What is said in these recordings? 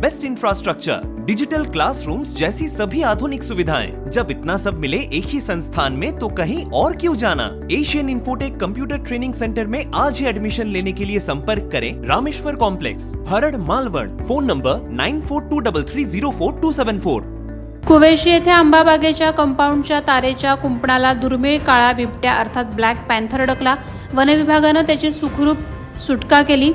best infrastructure digital classrooms जैसी सभी आधुनिक सुविधाएं। जब इतना सब मिले एक ही संस्थान में तो कहीं और क्यों जाना? Asian Infotech computer training centre में आज ही एडमिशन लेने के लिए संपर्क करें Rameshwar complex Harad Malvan. Phone number nine four two double three zero four two seven four कुवेशी येथे आंबाबागेच्या कंपाऊंडच्या तारेच्या कुंपणाला दुर्मिळ काळा बिबट्या अर्थात ब्लॅक पॅन्थर अडकला. वनविभागानं त्याची सुखरूप सुटका केली.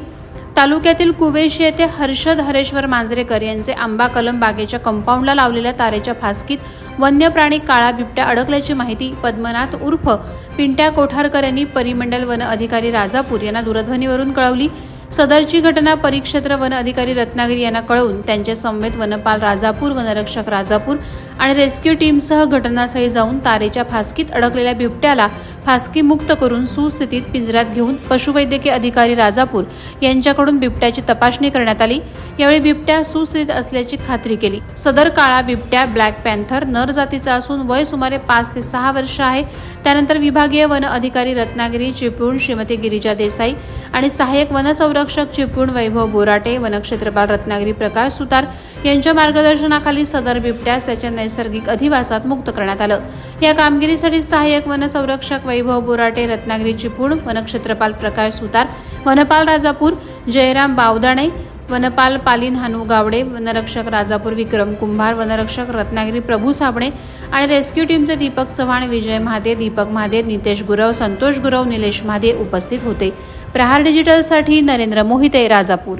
तालुक्यातील कुवेशी येथे हर्षद हरेश्वर मांजरेकर यांचे आंबा कलम बागेच्या कंपाऊंडला लावलेल्या तारेच्या फासकीत वन्य प्राणी काळा बिबट्या अडकल्याची माहिती पद्मनाथ उर्फ पिंट्या कोठारकर यांनी परिमंडल वन अधिकारी राजापूर यांना दूरध्वनीवरून कळवली. सदरची घटना परिक्षेत्र वन अधिकारी रत्नागिरी यांना कळवून त्यांचे समवेत वनपाल राजापूर वनरक्षक राजापूर आणि रेस्क्यू टीमसह घटनास्थळी जाऊन तारेच्या फासकीत अडकलेल्या बिबट्याला फासकी मुक्त करून सुस्थितीत पिंजऱ्यात घेऊन पशुवैद्यकीय अधिकारी राजापूर यांच्याकडून बिबट्याची तपासणी करण्यात आली. यावेळी बिबट्या सुस्थितीत असल्याची खात्री केली. सदर काळा बिबट्या ब्लॅक पॅन्थर नर जातीचा असून वय सुमारे पाच ते सहा वर्ष आहे. त्यानंतर विभागीय वन अधिकारी रत्नागिरी चिपळूण श्रीमती गिरिजा देसाई आणि सहाय्यक वनसंरक्षक चिपळूण वैभव बोराटे वनक्षेत्रपाल रत्नागिरी प्रकाश सुतार यांच्या मार्गदर्शनाखाली सदर बिबट्यास त्याच्या नैसर्गिक अधिवासात मुक्त करण्यात आलं. या कामगिरीसाठी सहाय्यक वनसंरक्षक वैभव बोराटे रत्नागिरी चिपळूण वनक्षेत्रपाल प्रकाश सुतार वनपाल राजापूर जयराम बावदाणे वनपाल पालीन हनू गावडे वनरक्षक राजापूर विक्रम कुंभार वनरक्षक रत्नागिरी प्रभू साबणे आणि रेस्क्यू टीमचे दीपक चव्हाण विजय महादे दीपक महादे नितेश गुरव संतोष गुरव निलेश महादे उपस्थित होते. प्रहार डिजिटलसाठी नरेंद्र मोहिते राजापूर.